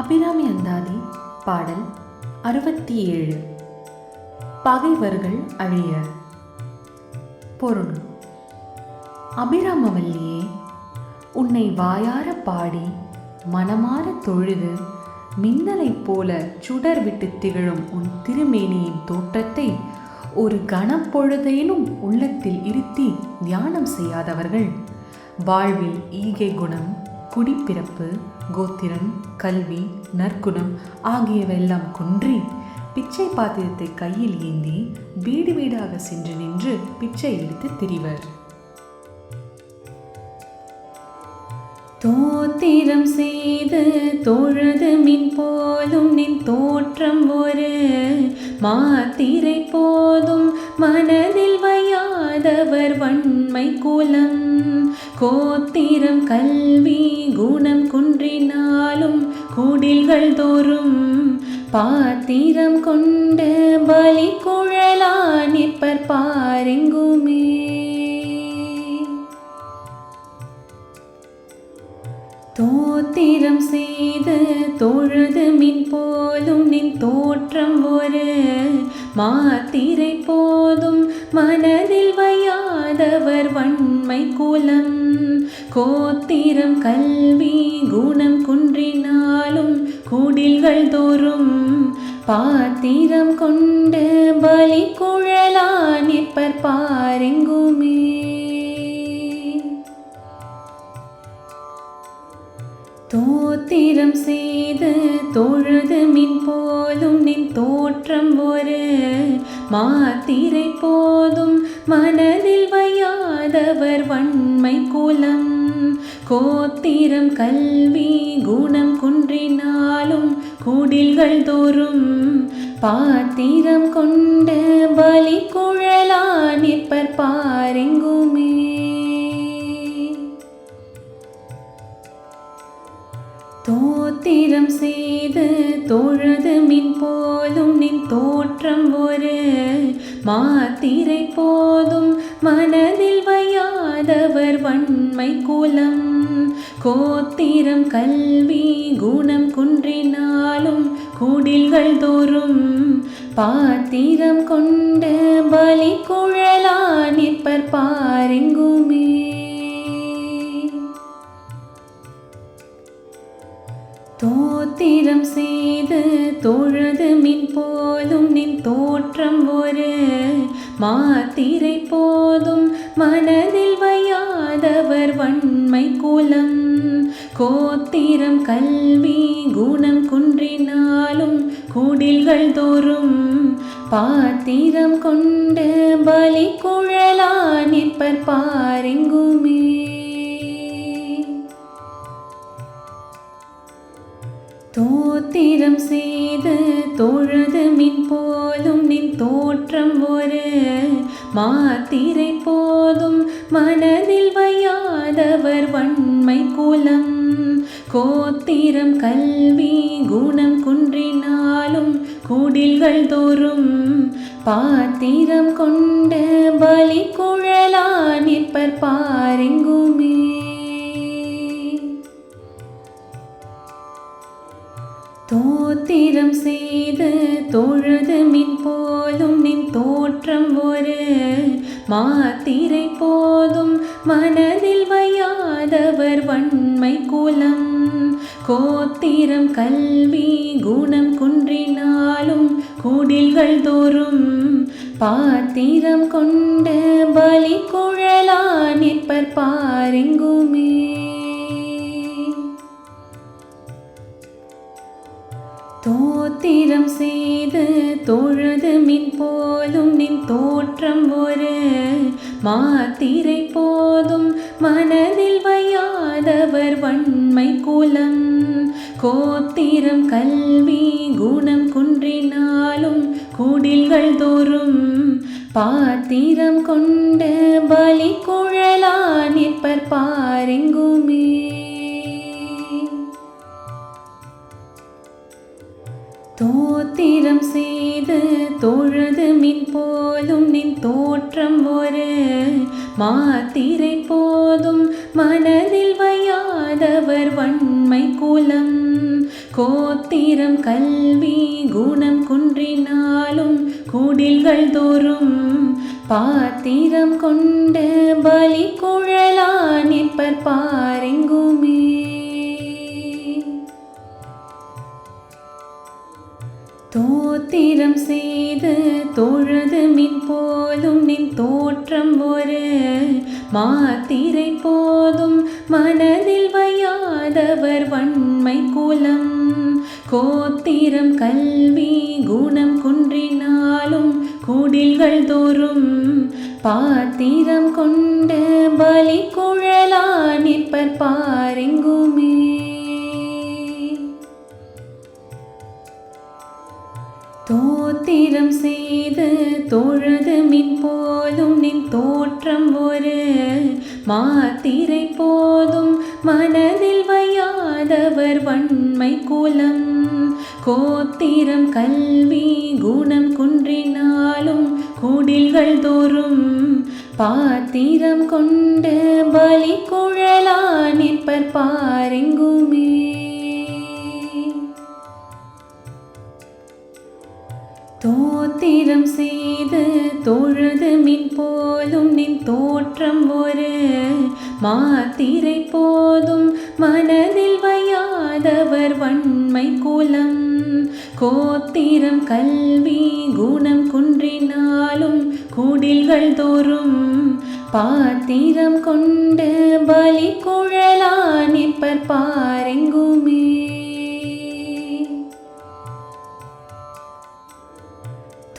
அபிராமி அந்தாதி பாடல் அறுபத்தி ஏழு பகைவர்கள் அழிய. பொருள் அபிராமவல்லியே உன்னை வாயார பாடி மனமார தொழுது மின்னலைப் போல சுடர் விட்டு திகழும் உன் திருமேனியின் தோற்றத்தை ஒரு கணப்பொழுதேனும் உள்ளத்தில் இருத்தி தியானம் செய்யாதவர்கள். வாழ்வில் ஈகை குணம் குடிப்பிறப்பு கோத்திரம் கல்வி நற்குணம் ஆகியவெல்லாம் குன்றி பிச்சை பாத்திரத்தை கையில் ஏந்தி வீடு வீடாக சென்று நின்று பிச்சை எடுத்து திரிவர். தோத்திரம் செய்து தொழுது மின் போதும் நின் தோற்றம் ஒரு மாத்திரை போதும் மனதில் வையாதவர் வன்மை குலம். கோத்திரம் கல்வி குணம் குன்றினாலும் குடில்கள் தோறும். பாத்திரம் கொண்ட பலி குழலா நிற்பர் பாரெங்குமே. தோத்திரம் செய்து தொழுது மின் போலும் நின் தோற்றம் ஒரு. மாத்திரை போதும் மனதில் கொண்டவர் வன்மை குலம் கோத்திரம் கல்வி குணம் குன்றினாலும் குடில்கள் தோறும். பாத்திரம் கொண்டு பலி குழலா நிற்பர் பாரெங்குமே. தோத்திரம் செய்து தொழுது மின் போலும் நின் தோற்றம் ஒரு. மாத்திரை போதும் மனதில் வையாதவர் வன்மை குலம். கோத்திரம் கல்வி குணம் குன்றினாலும் குடில்கள் தோறும். பாத்திரம் கொண்ட பலி குழலா நிற்பர் பாரெங்குமே. தோத்திரம் செய்து தொழுது மின் போலும் நின் தோற்றம் ஒரு மாத்திரை போதும் மனதில் வையாதவர் வன்மை குலம். கோத்திரம் கல்வி குணம் குன்றினாலும் குடில்கள் தோறும். பாத்திரம் கொண்டு பலி குழலா ஸ்தோத்திரம் செய்து தொழுது மின் போதும் நின் தோற்றம் ஒரு மாத்திரை போதும். மனதில் வையாதவர் வன்மை குலம். கோத்திரம் கல்வி குணம் குன்றினாலும் குடில்கள் தோறும். பாத்திரம் கொண்டு பலி குழலா நிற்பர் பாரெங்குமே. தோத்திரம் செய்து தொழுது மின் போதும் நின் தோற்றம் ஒரு மாத்திரை போதும் மனதில் வையாதவர் வன்மை குலம். கோத்திரம் கல்வி குணம் குன்றினாலும் குடில்கள் தோறும் பாத்திரம் கொண்டு பலி குழலா நிற்பர் பாருங்க தொழுது மின் போலும் நின் தோற்றம் ஒரு மாத்திரை போதும் மனதில் வையாதவர் வன்மை குலம். கோத்திரம் கல்வி குணம் குன்றினாலும் குடில்கள் தோறும் பாத்திரம் கொண்டு பலி குழலா நிற்பர் பாரெங்குமே. தொழுது மின் போலும் நின் தோற்றம் ஒரு மாத்திரை போதும். மனதில் வையாதவர் வன்மை குலம். கோத்திரம் கல்வி குணம் குன்றினாலும் குடில்கள் தோறும். பாத்திரம் கொண்டு பலி குழலா நிற்பர் பாரெங்குமே. தோத்திரம் செய்து தொழுது மின் போலும் நின் தோற்றம் ஒரு மாத்திரை போதும். மனதில் வையாதவர் வன்மை குலம். கோத்திரம் கல்வி குணம் குன்றினாலும் குடில்கள் தோறும். பாத்திரம் கொண்டு பலி குழலா நிற்பர் பாரெங்குமே. தோத்திரம் செய்து தொழுது மின் போலும் நின் தோற்றம் ஒரு மாத்திரை போதும். மனதில் வையாதவர் வன்மை குலம். கோத்திரம் கல்வி குணம் குன்றினாலும் குடில்கள் தோறும். பாத்திரம் கொண்டு பலி குழலா நிற்பர் பாருங்க தோத்திரம் செய்து தொழுது மின் போலும் நின் தோற்றம் ஒரு மாத்திரை போதும். மனதில் வையாதவர் வன்மை குலம். கோத்திரம் கல்வி குணம் குன்றினாலும் குடில்கள் தோறும். பாத்திரம் கொண்டு பலி குழலா நிற்பர் பாரெங்குமே. தோத்திரம் செய்து தொழுது மின் போலும் நின் தோற்றம் ஒரு மாத்திரை போதும். மனதில் வையாதவர் வன்மை குலம். கோத்திரம் கல்வி குணம் குன்றினாலும் குடில்கள் தோறும். பாத்திரம் கொண்டு பலி குழலா நிற்பர் பாரெங்குமே.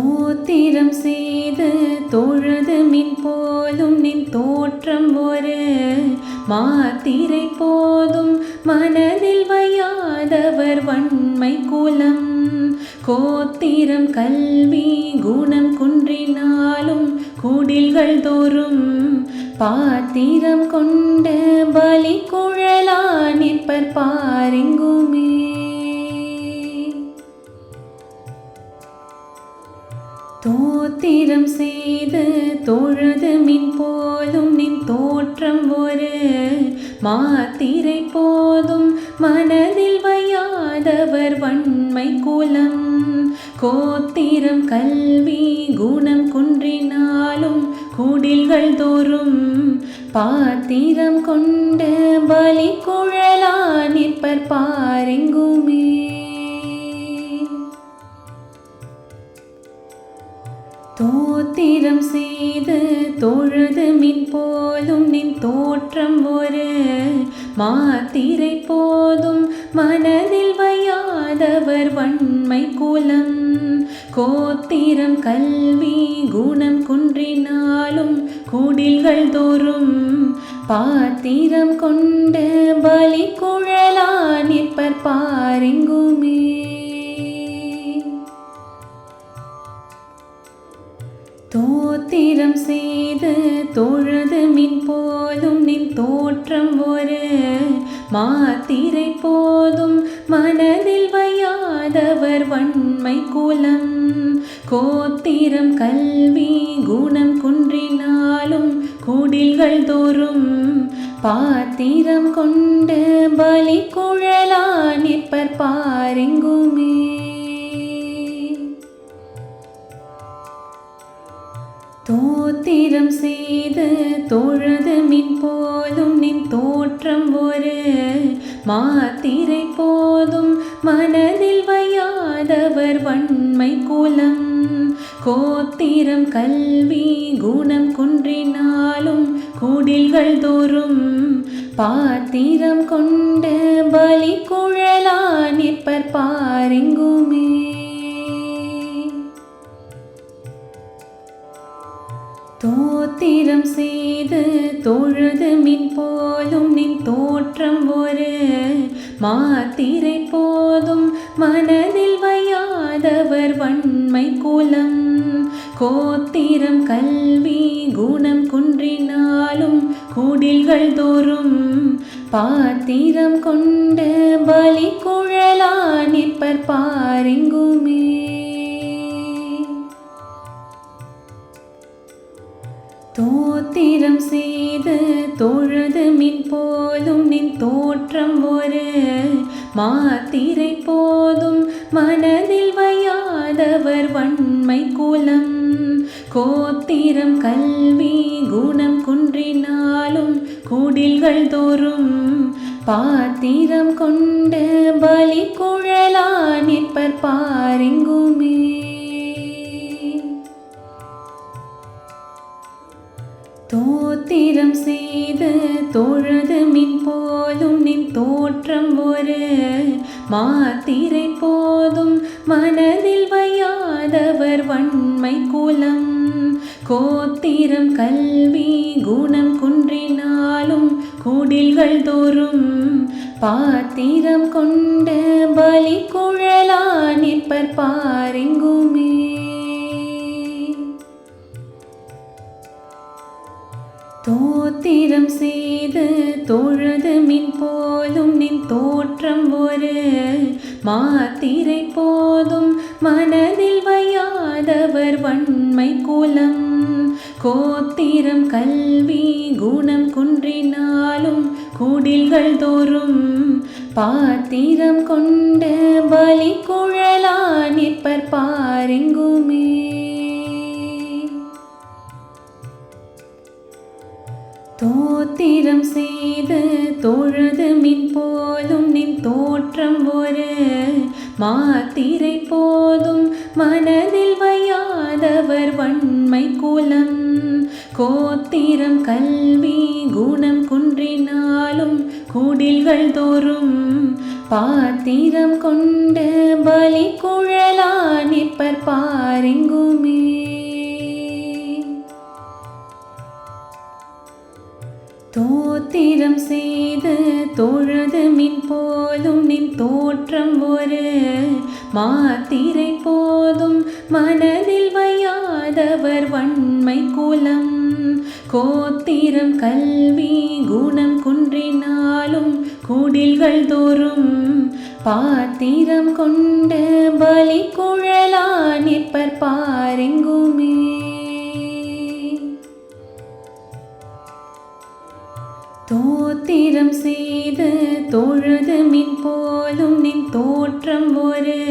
ஸ்தோத்திரம் செய்து தொழுது மின் போலும் நின் தோற்றம் ஒரு மாத்திரை போதும். மனதில் வையாதவர் வன்மை குலம். கோத்திரம் கல்வி குணம் குன்றினாலும் குடில்கள் தோறும். பாத்திரம் கொண்டு பலி குழலா நிற்பர் பாரெங்குமே. ஸ்தோத்திரம் செய்து தொழுது மின் போதும் நின் தோற்றம் ஒரு மாத்திரை போதும். மனதில் வையாதவர் வன்மை குலம். கோத்திரம் கல்வி குணம் குன்றினாலும் தோத்திரம் செய்து தொழுது மின் போலும் நின் தோற்றம் ஒரு மாத்திரை போதும். மனதில் வையாதவர் வன்மை குலம். கோத்திரம் கல்வி குணம் குன்றினாலும் குடில்கள் தோறும். பாத்திரம் கொண்டு பலி குழலா நிற்பர் பாரெங்குமே தோத்திரம் செய்து தொழுது மின் போதும் நின் தோற்றம் ஒரு மாத்திரை போதும். மனதில் வையாதவர் வன்மை குலம். கோத்திரம் கல்வி குணம் குன்றினாலும் குடில்கள் தோறும். பாத்திரம் கொண்டு பலி குழலா நிற்பர் பாரெங்குமே செய்து தொழுது மின் போலும் நின் தோற்றம் ஒரு மாத்திரை போதும். மனதில் வையாதவர் வன்மை குலம். கோத்திரம் கல்வி குணம் குன்றினாலும் குடில்கள் தோறும். பாத்திரம் கொண்டு பலி குழலா நிற்பர் பாரெங்குமே. தோத்திரம் செய்து தொழுது மின் போலும் நின் தோற்றம் ஒரு மாத்திரை போதும். மனதில் வையாதவர் வன்மை குலம். கோத்திரம் கல்வி குணம் குன்றினாலும் குடில்கள் தோறும். பாத்திரம் கொண்டு பலி குழலா நிற்பர் பாரெங்குமே. தோத்திரம் செய்து தொழுது மின் போலும் நின் தோற்றம் ஒரு மாத்திரை போதும். மனதில் வையாதவர் வன்மை குலம். கோத்திரம் கல்வி குணம் குன்றினாலும் குடில்கள் தோறும். பாத்திரம் கொண்டு பலி கொ மாத்திரை போதும் மனதில் வையாதவர் வன்மை குலம். கோத்திரம் கல்வி குணம் குன்றினாலும் குடில்கள் தோறும். பாத்திரம் கொண்ட பலி குழலா நிற்பர் பாரெங்குமே. ஸ்தோத்திரம் செய்து தொழுது மின் போலும் நின் தோற்றம் ஒரு மாத்திரை போதும். மனதில் வையாதவர் வன்மை குலம். கோத்திரம் கல்வி குணம் குன்றினாலும் குடில்கள் தோறும். பாத்திரம் கொண்டு பலி குழலா நிற்பர் பாரெங்குமே தோத்திரம் செய்து தொழுது மின் போலும் நின் தோற்றம் ஒரு மாத்திரை போதும். மனதில் வையாதவர் வன்மை குலம். கோத்திரம் கல்வி குணம் குன்றினாலும் குடில்கள் தோறும். பாத்திரம் கொண்டு பலி குழலா நிற்பர் பாரெங்குமே. தோத்திரம் செய்து தொழுது மின் போதும் நின் தோற்றம் ஒரு மாத்திரை போதும். மனதில் வையாதவர் வன்மை குலம். கோத்திரம் கல்வி குணம் குன்றினாலும் குடில்கள் தோறும். பாத்திரம் கொண்டு பலி குழலா நிற்பர் பாரெங்குமே. தோத்திரம் செய்து தொழுது மின் போலும் நின் தோற்றம் ஒரு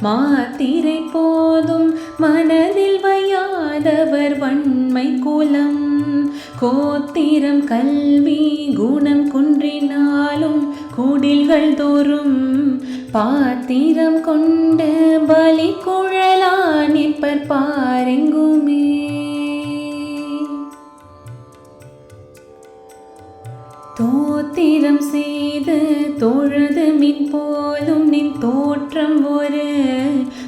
மாத்திரை போதும். மனதில் வையாதவர் வன்மை குலம். கோத்திரம் கல்வி குணம் குன்றினாலும் குடில்கள் தோறும். பாத்திரம் கொண்டு பலி குழலா நிற்பர் பாரெங்குமே தோத்திரம் செய்து தொழுது மின் போதும் நின் தோற்றம் ஒரு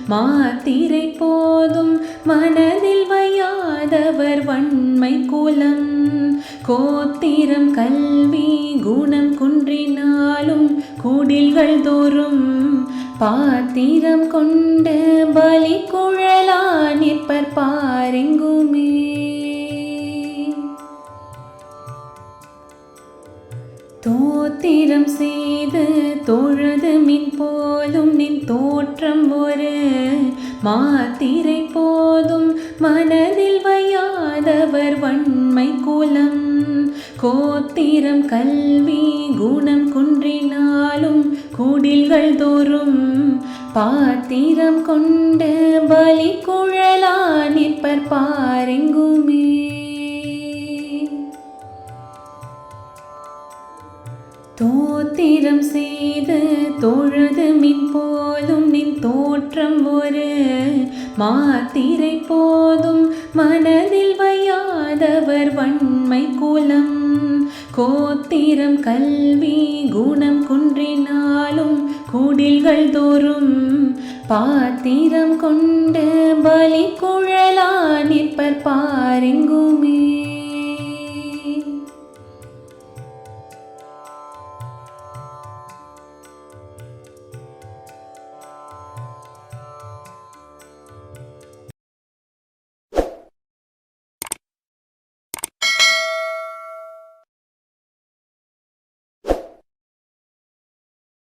மாத்திரை போதும். மனதில் வையாதவர் வன்மை குலம். கோத்திரம் கல்வி குணம் குன்றினாலும் குடில்கள் தோறும். பாத்திரம் கொண்டு பலி குழலா நிற்பர் பாரெங்குமே மாத்திரை போதும் மனதில் வையாதவர் வன்மை குலம். கோத்திரம் கல்வி குணம் குன்றினாலும் குடில்கள் தோறும். பாத்திரம் கொண்டு பலி குழலா தொழுது மின் போலும் நின் தோற்றம் ஒரு மாத்திரை போதும். மனதில் வையாதவர் வன்மை குலம். கோத்திரம் கல்வி குணம் குன்றினாலும் குடில்கள் தோறும். பாத்திரம் கொண்டு பலி குழலா நிற்பர் பாரெங்கு